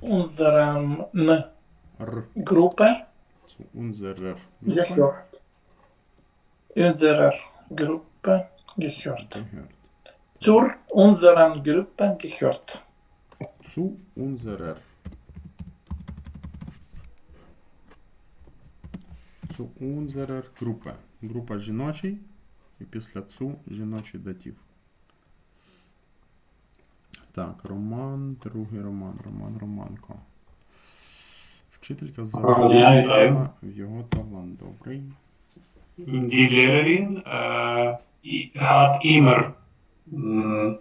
unseren Р. Gruppe Zu unserer gehört. Unserer Gruppe gehört. gehört. Zur unseren Gruppe gehört. Zu unserer. Zu unserer група. Група жіночий і після цу жіночий датів. Так, Роман, другий Роман, Роман Романко. Вчителька завжди в його талант. Добрий. Die Lehrerin äh, hat immer mh,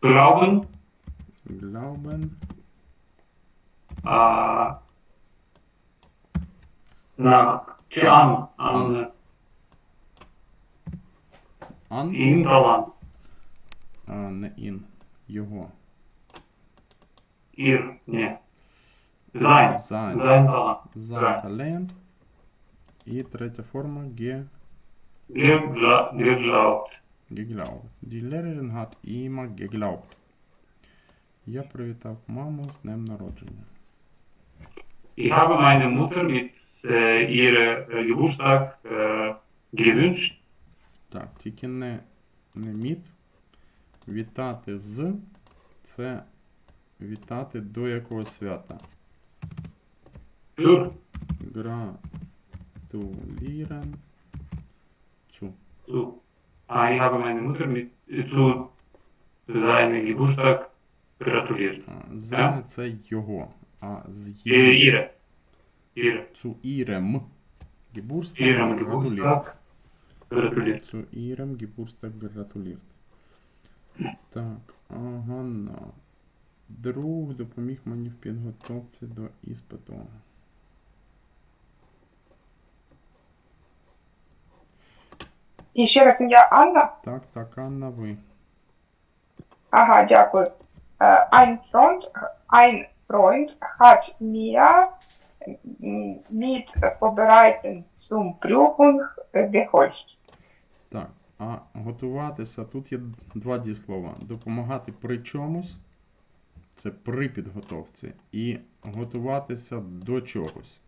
Glauben Glauben. äh, nach Can an Ан. ihn Talent. А, не ін. Його. Ihr, ne. Sein. Sein. Sein Talent. За Sein. талент. І третя форма ге. Geglaubt. Geglaubt. Die Lehrerin hat immer geglaubt. Я привітав маму з днем народження. Ich habe meine Mutter mit äh, ihrem äh, Geburtstag äh, gewünscht. Так, тільки не, не міт. Вітати з це вітати до якого свята. Гратулірен. Цю. Ah, ich habe meine Mutter mit, zu seinem Geburtstag gratuliert. А, це його. А з ihre. Ihre. Цу ірем. Гебурстаг Ihrem гратулірт. Gratuliert. Zu ihrem Geburtstag gratuliert. Так, Ганна. Друг допоміг мені в підготовці до іспиту. І ще раз ім'я Анна. Так, так, Анна, ви. Ага, дякую. Е, Ein Freund, ein Freund hat mir mit Vorbereiten zum Prüfung geholfen. Так, а готуватися тут є два дієслова. Допомагати при чомусь. Це при підготовці. І готуватися до чогось.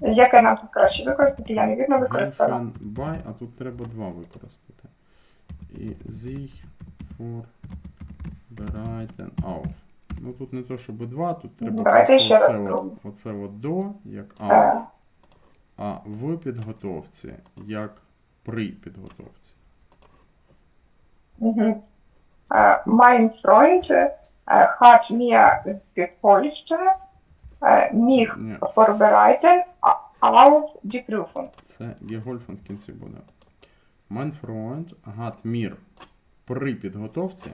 Яке нам тут краще використати? Я невірно використала. By, а тут треба два використати. І sich vorbereiten auf. Ну тут не то, щоб два, тут треба Давайте ще раз оце, от, оце от до, як auf. А в підготовці, як при підготовці. Е, Mein Freund hat mir geholfen, mich vorbereiten auf die Prüfung. це Гегольфен в кінці буде. Mein Freund hat mir при підготовці.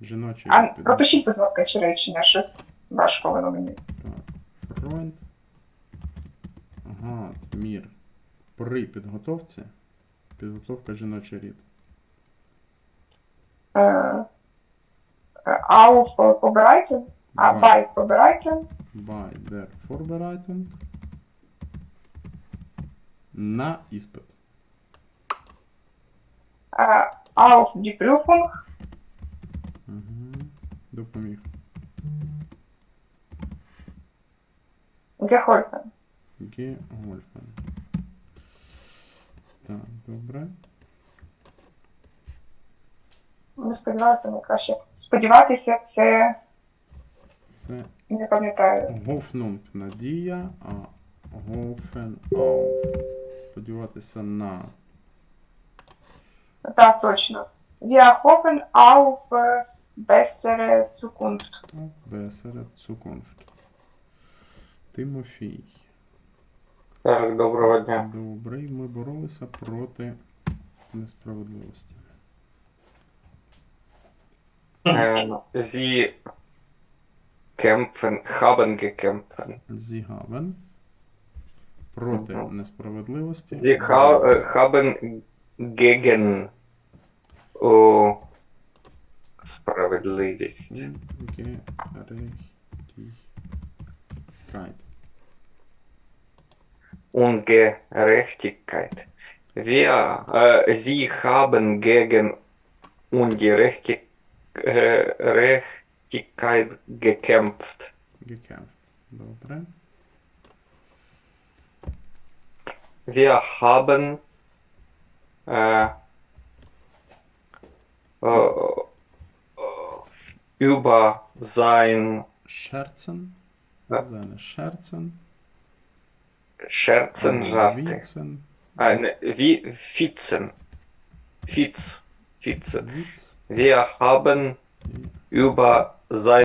Жіночий А, пропишіть, будь ласка, ці речення, щось важко воно мені. Freund при підготовці. Підготовка жіночий рід. Е, е, Auf Vorbereitung, а bei Vorbereitung, by der Vorbereitung. На іспит. е, auf die Prüfung, Угу. Допоміг. geholfen. Гегольфен. Так, добре. Не сподівалася на краще. Сподіватися, це Це не пам'ятаю. Гофнунг надія, а Гофен ау. Сподіватися на Так, точно. Wir hoffen auf bessere Zukunft. Бесера Цукунфт. Тимофій. Так, доброго дня. Добрий, ми боролися проти несправедливості. Sie kämpfen, haben gekämpfen. Зігавен. Проти Мгм. несправедливості. Sie ha äh, haben gegen oh, справедливість. Герехтігкайт. Ungerechtigkeit. Wir, äh, sie haben gegen Ungerechtigkeit äh, gekämpft. Gekämpft. Dobre. Wir haben äh, äh, äh über sein Scherzen, seine Scherzen Scherzen, Scherzen. Ah, ne, wie Vizen. Viz. Vize. Viz. Wir haben über sein.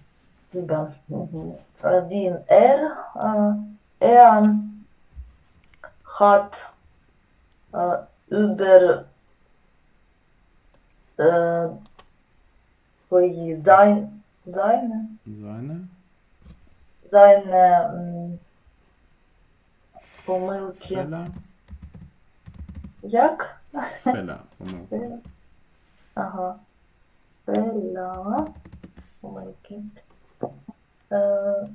Über. Äh, mhm. Wenn er, äh, er hat äh, über äh, sein, seine, seine, seine ähm, помилки. Fehler. Як? Fehler. Помилка. Ага. Фейла. Помилки. Е,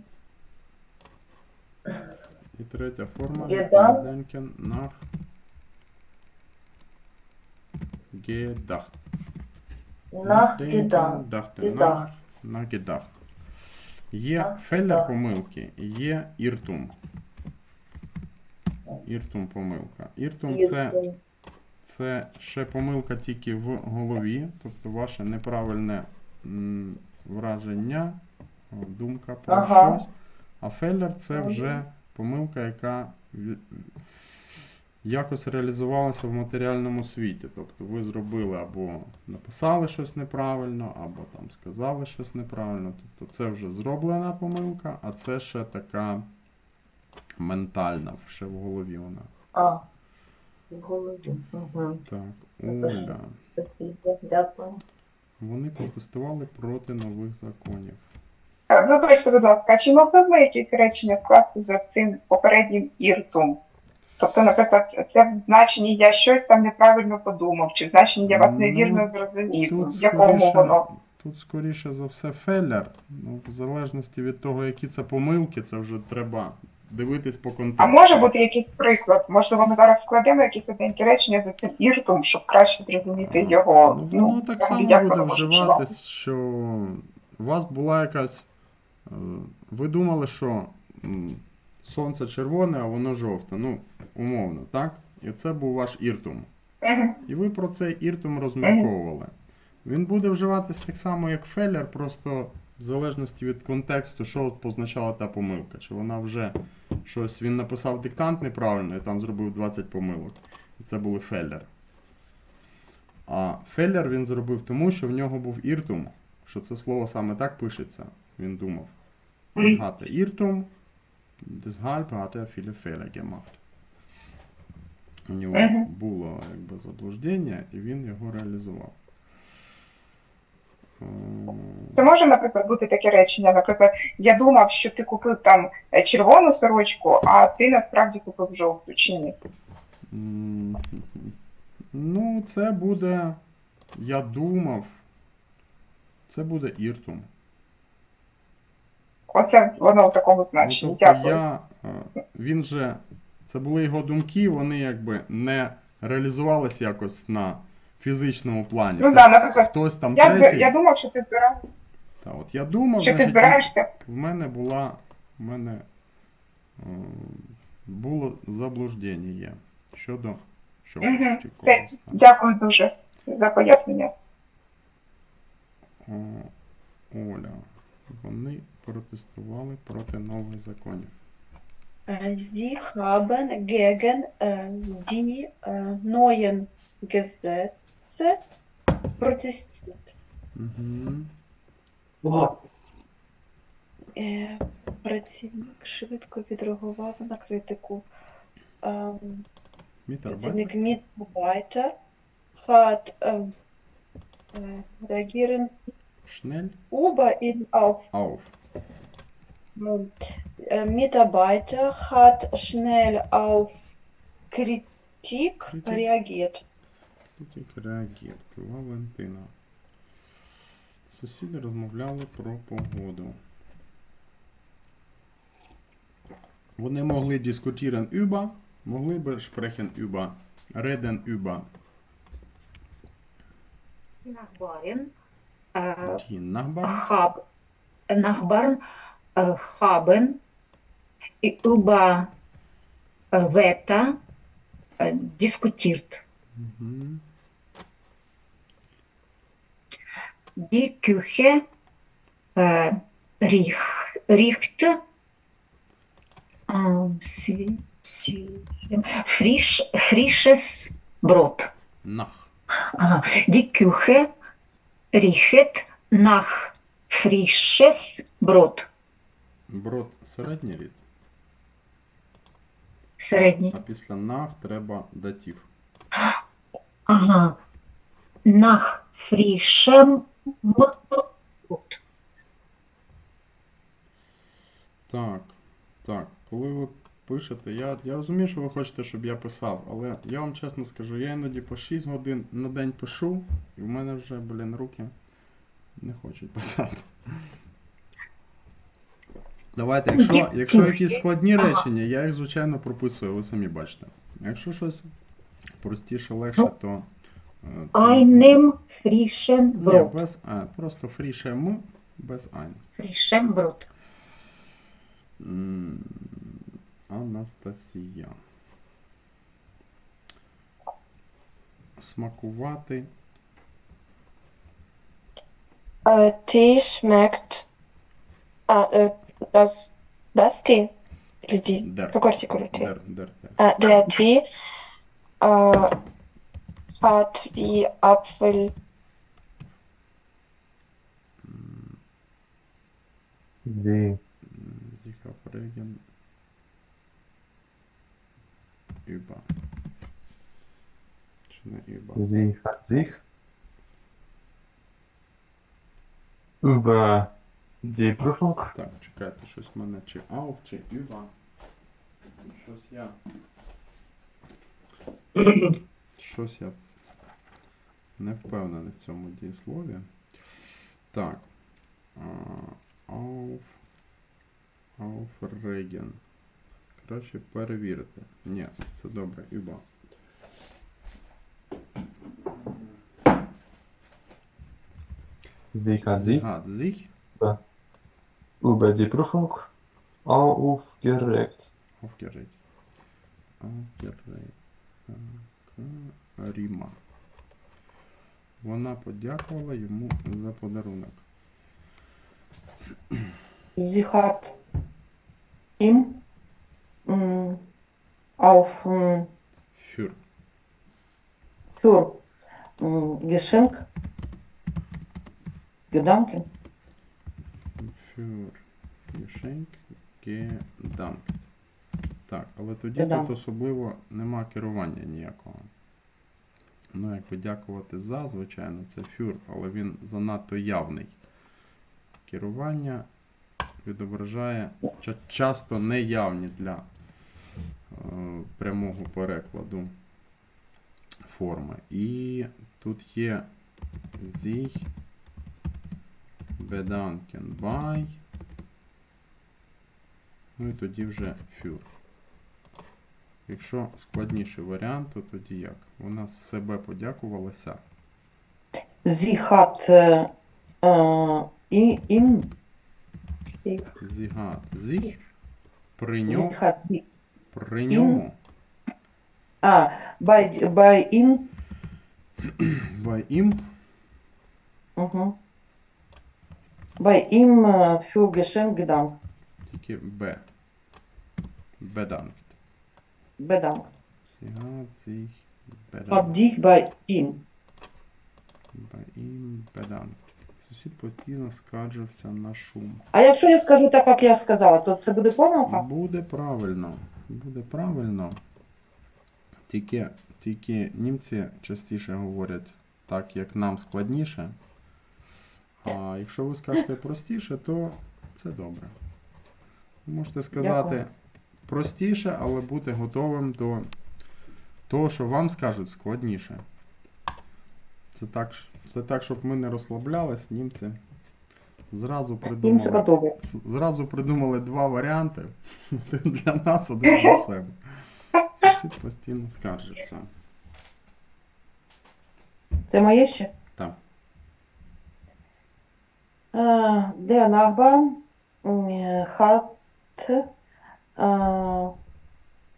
І третя форма. Gedanken. Nach gedacht. Nachgedacht. Nachgedacht. Є Nachgedacht. феллер помилки, є іртум. Іртум помилка. Іртум це, це ще помилка тільки в голові, тобто ваше неправильне м, враження, думка про Ага. щось. А феллер це вже помилка, яка якось реалізувалася в матеріальному світі. Тобто ви зробили або написали щось неправильно, або там сказали щось неправильно. Тобто це вже зроблена помилка, а це ще така ментальна, ще в голові вона. А. В голові. Угу. Так, Оля. Дякую. Вони протестували проти нових законів. Е, Вибачте, будь ласка, чи могли б ви якісь речення вкласти за цим попереднім іртум? Тобто, наприклад, це в значенні я щось там неправильно подумав, чи в значенні я вас Ну, невірно зрозумів, Тут в якому скоріше, воно? тут скоріше за все феллер. Ну, в залежності від того, які це помилки, це вже треба дивитись по контексту. А може бути якийсь приклад? Можливо, ми зараз складемо якісь одненькі речення за цим іртум, щоб краще зрозуміти його. Ну, воно так само буде вживатись, що у вас була якась. е, Ви думали, що сонце червоне, а воно жовте. Ну, умовно, так? І це був ваш іртум. І ви про цей іртум розмірковували. Він буде вживатись так само, як феллер, просто в залежності від контексту, що позначала та помилка. Чи вона вже щось він написав диктант неправильно і там зробив 20 помилок. І це були феллер. А феллер він зробив тому, що в нього був іртум, що це слово саме так пишеться. Він думав. Er viele Fehler gemacht. У нього було якби заблуждення, і він його реалізував. Це може, наприклад, бути таке речення. Наприклад, я думав, що ти купив там е, червону сорочку, а ти насправді купив жовту чи ні? Ну, це буде. Я думав. Це буде іртум. Оце воно в такому Ну, значенні. тобто Дякую. я, е, він же, це були його думки, вони якби не реалізувалися якось на фізичному плані. Ну Це так, наприклад, хтось там я, третій. я думав, що ти збирав, Та, от я думав, що ти значить, збираєшся. в мене була. В мене е, було заблуждення щодо чогось Мгм, чи все. когось. Дякую дуже за пояснення. О, Оля. Вони протестували проти нових законів. Äh, Sie haben gegen äh, die äh, neuen Gesetze protestiert. Угу. Е, Працівник швидко відреагував на критику. Ем, Працівник Mitarbeiter hat ähm, äh, reagieren Schnell über ihn auf. auf. Ähm, äh, Mitarbeiter hat schnell auf Kritik Kritik. reagiert. Тільки реагірки. Валентина. Сусіди розмовляли про погоду. Вони могли über, могли би über über äh, die Nachbarn. hab, Nachbarn äh, haben über äh, Wetter äh, diskutiert. Mhm. Die äh, riech, riecht ähm, sie, sie, frisch, frisches Brot. Nach. Ага. Die Küche riecht nach frisches Brot. Брод середній рід, Середній. а після нах треба датів. Ага. Frischem Brot. Так, так, коли ви пишете, я, я розумію, що ви хочете, щоб я писав, але я вам чесно скажу, я іноді по 6 годин на день пишу, і в мене вже, блін, руки не хочуть писати. Давайте, якщо, якщо якісь складні речення, я їх, звичайно, прописую, ви самі бачите. Якщо щось простіше, легше, Ну, то. Einem frischen Ні, Brot. без а, просто фріше м, без айн. Frischem Brot. М, Анастасія. Смакувати. Äh, Tee schmeckt. Ah, äh, das, das Tee. Или die? Дер. Какой артикуль Tee? Дер, дер, дер. Äh, der Tee äh, hat wie Apfel. Sie, Sie haben über. Über? sie hat sich über die Prüfung Так, чекайте, щось в мене чи auf, чи über. Щось я. Щось я не впевнений в цьому дієслові. Так. Auf. Aufregen. Краще перевірити. Ні, це добре, über. sie hat sich Hat sich über die Prüfung aufgeregt. aufgeregt. Aufgeregt. Ріма. Вона подякувала йому за подарунок. Sie hat ihm auf mm, Für. für Geschenk Gedanken Für Geschenk. Так, але тоді тут особливо нема керування ніякого. Ну, як подякувати за, звичайно, це фюр, але він занадто явний. Керування відображає часто неявні для е, прямого перекладу форми. І тут є sich bedanken bei. Ну і тоді вже фюр. Якщо складніший варіант, то тоді як? Вона з себе подякувалася. Sie hat äh, i-. Зіх. При sie ньому. hat sie При ньому. bei, bei ihm Bei ihm. mhm, bei ihm äh, für Geschenk gedankt Тільки Б. Bedankt. Bedankt зіх. hat Bedankt. dich bei ihm Bei ihm bedankt. Сусід постійно скаржився на шум. а якщо я скажу так, як я сказала, то це буде помилка? Буде правильно. Буде правильно. Тільки, тільки німці частіше говорять так, як нам складніше. А якщо ви скажете простіше, то це добре. Ви можете сказати Дякую. Простіше, але бути готовим до того, що вам скажуть складніше. Це так, це так щоб ми не розслаблялись, німці зразу придумали. Зразу придумали два варіанти. Для нас, один для себе. Сусід постійно скаржиться. Це моє ще? Так. Äh, der Nachbar äh, hat äh,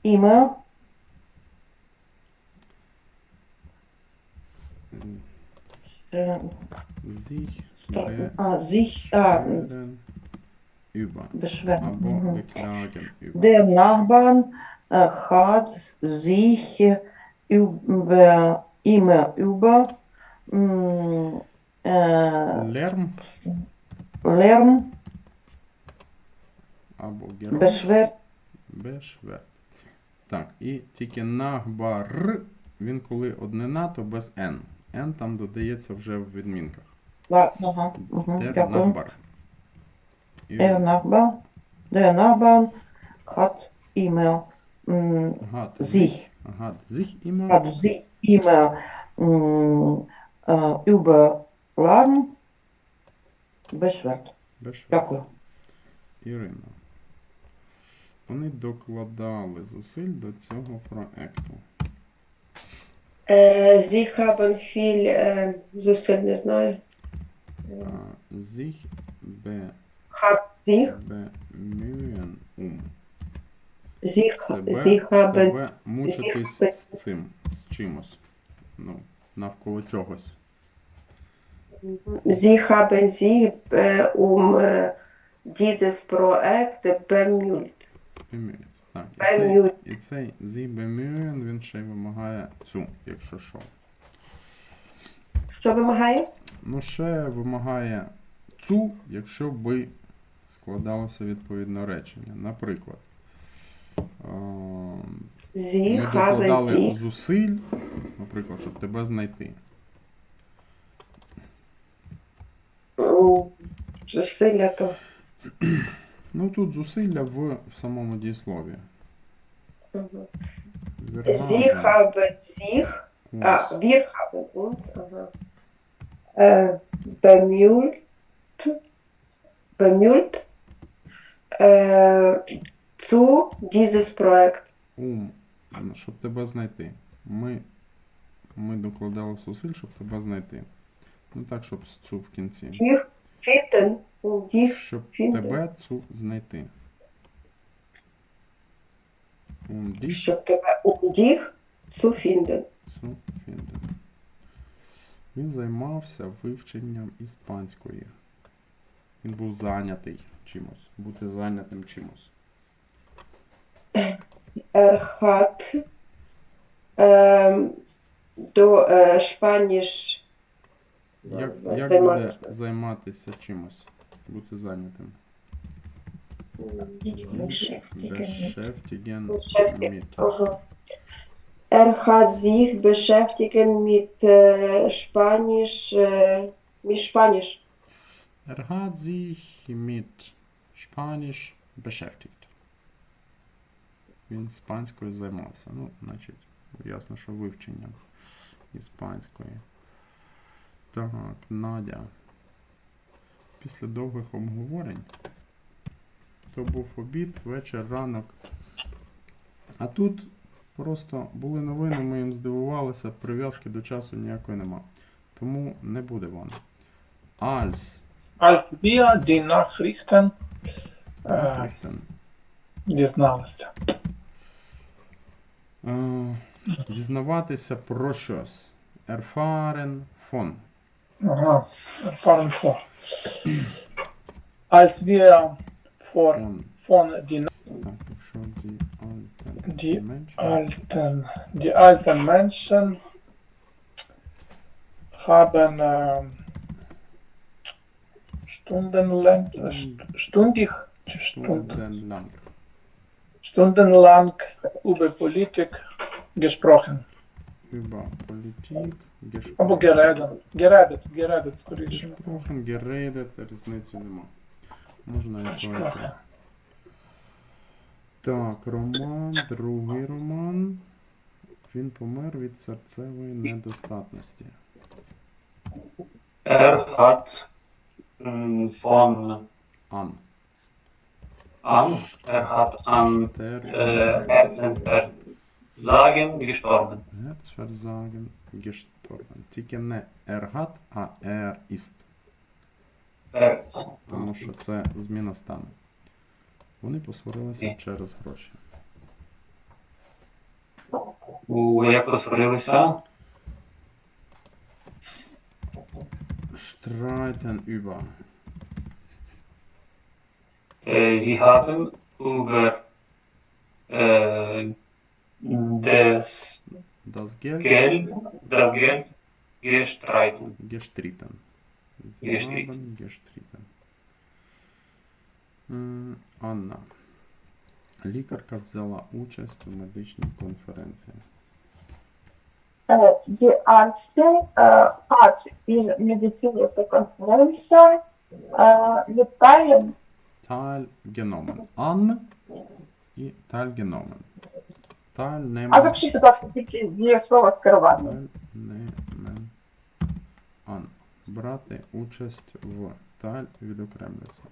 immer äh, Sich Stra- ah, sich ah, beschweren über. beschwert. Або Mhm. beklagen über. Der Nachbar äh, hat sich über, immer über mh, äh, Lärm Lärm або Geräusch beschwert. Бешвер. Так, і тільки нахбар, він коли однина, то без Н. Н там додається вже в відмінках. Ага, угу, дякую. нахбар. І Der Nachbar, der Nachbar hat immer mh, гад. sich, Гад. Зих іма. hat sich immer mh, äh, über Lärm beschwert. Дякую. Ірина. Вони докладали зусиль до цього проекту. Äh, sie haben viel äh, Zusel, не знаю. А, Sich be, Hat sich, bemühen um. sich, Себе, sie haben себе мучитись себе- з цим, з чимось. Ну, навколо чогось. Sie haben sich äh, um äh, dieses Projekt bemüht. Bemüht. Так, і цей, зі bemühen, він ще й вимагає цю, якщо що. Що вимагає? Ну, ще вимагає цю, якщо би складалося відповідне речення. Наприклад, Sie ми докладали sich, зусиль, наприклад, щоб тебе знайти. зусилля то. Ну тут зусилля в, в самому дієслові. Віргабен. Sie haben sich, Ось. ah, wir haben uns, aha, äh, bemüht, bemüht, äh, zu dieses Projekt. Ум, щоб тебе знайти. Ми, ми докладали зусиль, щоб тебе знайти. Ну так, щоб цю в кінці. Finden, dich Щоб тебе цю знайти. Щоб тебе um dich zu цю фінден. Він займався вивченням іспанської. Він був зайнятий чимось. Бути зайнятим чимось. Hat ähm, до äh, Spanisch Як, буде займатися чимось? Бути зайнятим. Beschäftigen mit. Er hat sich beschäftigen mit äh, Spanisch, äh, mit Spanisch. Er hat sich mit Spanisch beschäftigt. Він іспанською займався. Ну, значить, ясно, що вивченням іспанської. Так, Надя. Після довгих обговорень. То був обід, вечір, ранок. А тут просто були новини, ми їм здивувалися, прив'язки до часу ніякої нема. Тому не буде воно. Als Als wir die Nachrichten Nachrichten дізналися. Е, Дізнаватися про щось. Erfahren von. Aha, fahren vor. Als wir vor, von die, die, alten, die alten Menschen haben ähm, äh, hm. stundenlang, stundig, stundenlang. stundenlang über Politik gesprochen. Über Politik Або gesprochen. geredet, geredet, geredet, скоріше. Gesprochen, geredet, різниці нема. Можна і. Gesprochen. Так, роман, другий роман. Він помер від серцевої недостатності. Er hat mm, Ан. an, er an äh, Herzenversagen gestorben. Herzversagen gestorben. Тільки не er hat, а er ist. Е, Тому що це зміна стану. Вони посварилися через гроші. У як посварилися? Streiten über. Sie haben über äh, das Das Geld Geld, das Geld gestritten. gestritten. Gestritten. gestritten. Анна. Лікарка взяла участь у медичній конференції. Äh, die Ärztin äh, hat in medizinischer Konferenz äh, mitteilen, Teilgenommen. An і teilgenommen. А Teilnehmen. запишіть, будь ласка, тільки дієслово з керування. Teilnehmen. An. Брати участь в. Teil відокремлюється.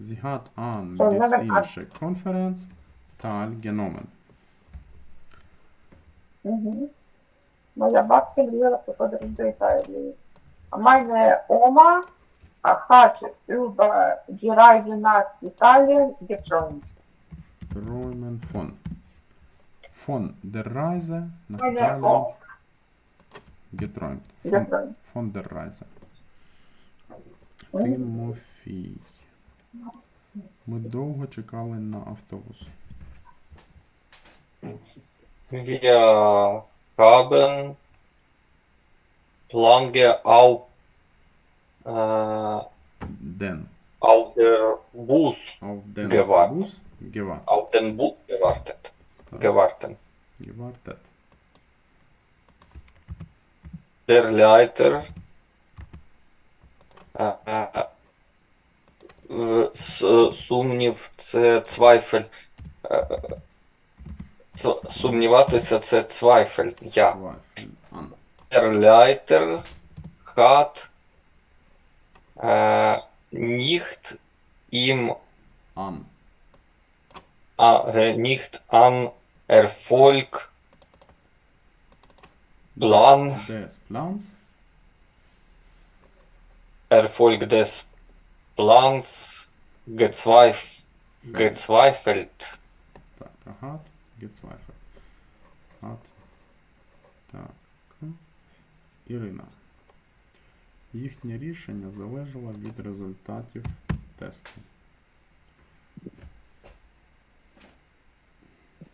Sie hat an medizinische Konferenz teilgenommen. Угу. Моя бабця мріяла подорож до Італії. А meine Oma hat über die Reise nach Italien geträumt. Träumen von. Von der Reise nach Meine Italien Oma geträumt. Von, geträumt. von der Reise. Мгм. Тимофій. Ми довго чекали на автобус. Wir haben lange auf, äh, Den. auf der Bus, Auf den Gewartet. Bus gewartet. auf den Bus gewartet. Gewartet. gewartet. Der Leiter äh, äh, äh, с- сумнів це цвайфель. Е, Сумніватися це цвайфель. Я. Der Leiter hat äh, nicht im An. äh, nicht an Erfolg Plan, Des Plans. Erfolg des Plans gezweif gezweifelt. Так, hat gezweifelt. Hat. Так. Ірина. Їхнє рішення залежало від результатів тесту.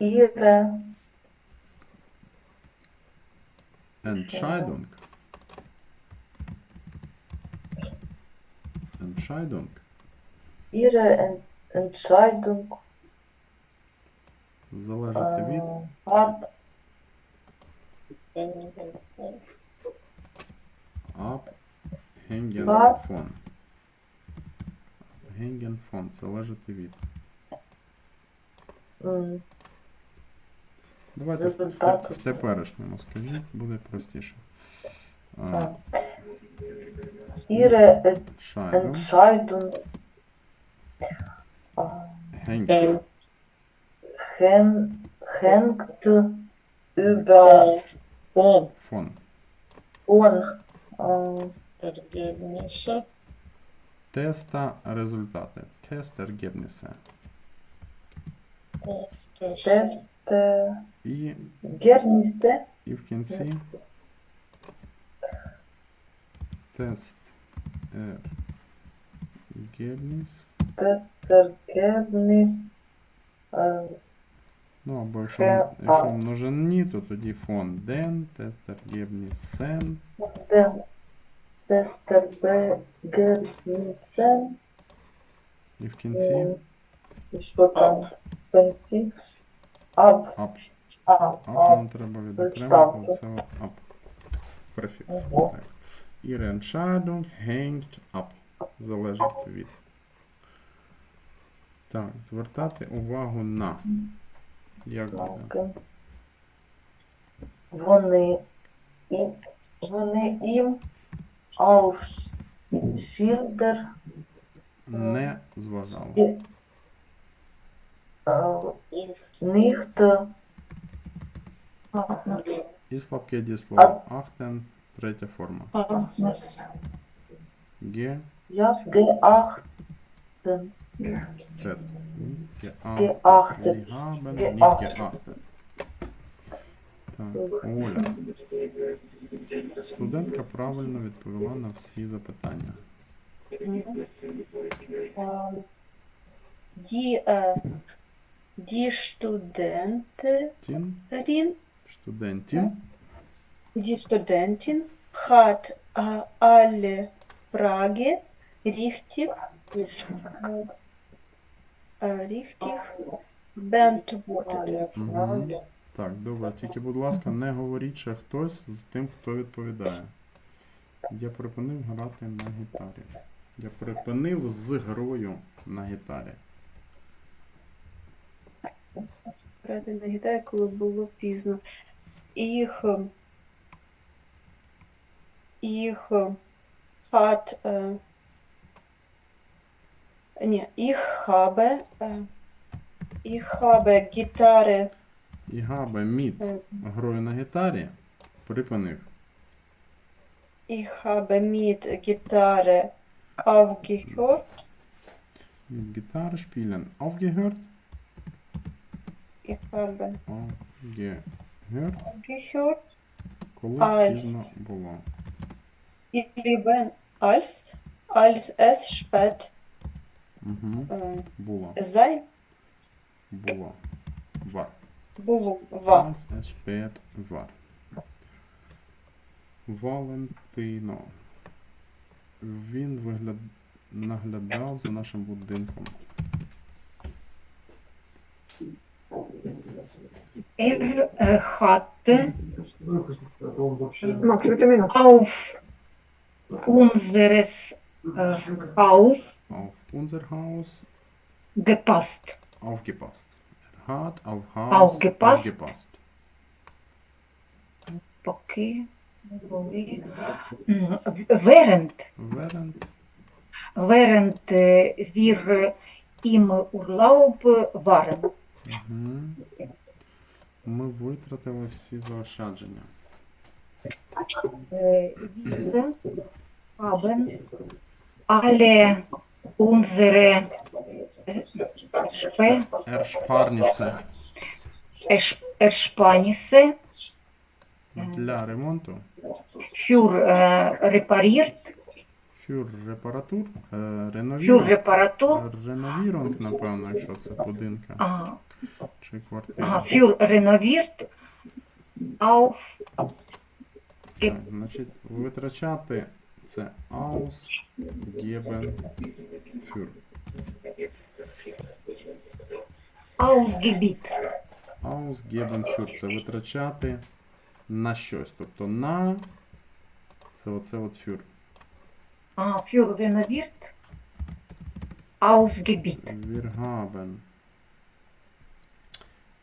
ihre Entscheidung. Entscheidung ihre En- Entscheidung залежить від äh, hat abhängen Var. von. Abhängen von залежить від. mh, Давайте в Результат. те- в теперішньому скажіть, буде простіше. А, Ah. ihre Entscheidung äh, hängt hän- hängt über von äh, Ergebnisse Теста результати. Тестерgebnisse. des Test äh, І, Ergebnisse і в кінці тест Ergebnis. Testergebnis äh, Ну, або якщо, Е, якщо а. в множині, то тоді von den Testergebnissen. den Testergebnissen І в кінці äh, і що там в кінці ab, up. А, Up нам треба відокремити от up. Префікс. Так. Entscheidung hängt ab. Залежить від. Так, звертати увагу на. Як буде? Вони і вони їм Schilder Не зважали. их nicht І слабке дієслово ахтен, третя форма. Ге, тет. Geachtet. Geachtet. geachtet. Так, Оля. Студентка правильно відповіла на всі запитання. Die, äh, die Studentin, Тін, студентін, die Studentin hat äh, alle Fragen richtig, äh, äh, richtig beantwortet. Мгм. Так, добре. Тільки, будь ласка, не говоріть ще хтось з тим, хто відповідає. Я припинив грати на гітарі. Я припинив з грою на гітарі. Грати на гітарі, коли було пізно. Їх, е, їх е, е, ні, їх habe, е, їх habe гітари, І Габе Мід е, грою на гітарі припинив. ich habe mit Gitarre aufgehört, Mit Gitarre spielen aufgehört. ich habe Aufgehört. Aufgehört, Коли Als. було. wenn, als, als es spät Угу. äh, Було. sein Було. War. було, war. Als es spät war. Валентино. Він вигляд... наглядав за нашим будинком. Er hatte eh, auf unseres äh, Haus auf unser Haus gepasst. Aufgepasst. Er hat auf Haus aufgepasst. aufgepasst. Okay. Hm, während, während, während eh, wir im Urlaub waren. Mhm. Ми витратили всі заощадження. Äh, wir haben alle unsere äh, Spe- Ершпарнісе Ersch- Ersparnisse для ремонту. für äh, repariert, Фюр репаратур. Е, für Реновірунг. Reparatur, Реновірунг, напевно, якщо це будинка ah, чи квартира. aha, für renoviert auf Так, значить, витрачати це aus geben für. Ausgebiet. Ausgeben für це витрачати на щось. Тобто на це оце от für. Ah, für renoviert Ausgebiet. Wir haben.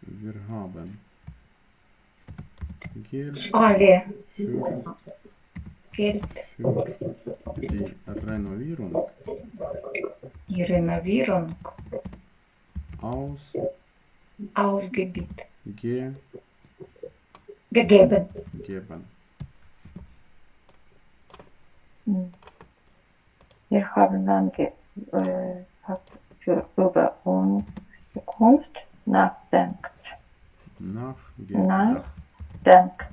Wir haben. Geld Alle für, Geld, für die Renovierung die Renovierung aus Ausgebiet gegeben. gegeben. Wir haben dann ge äh, für über unsere Zukunft nachdenkt. Nachgedacht. Nachdenkt.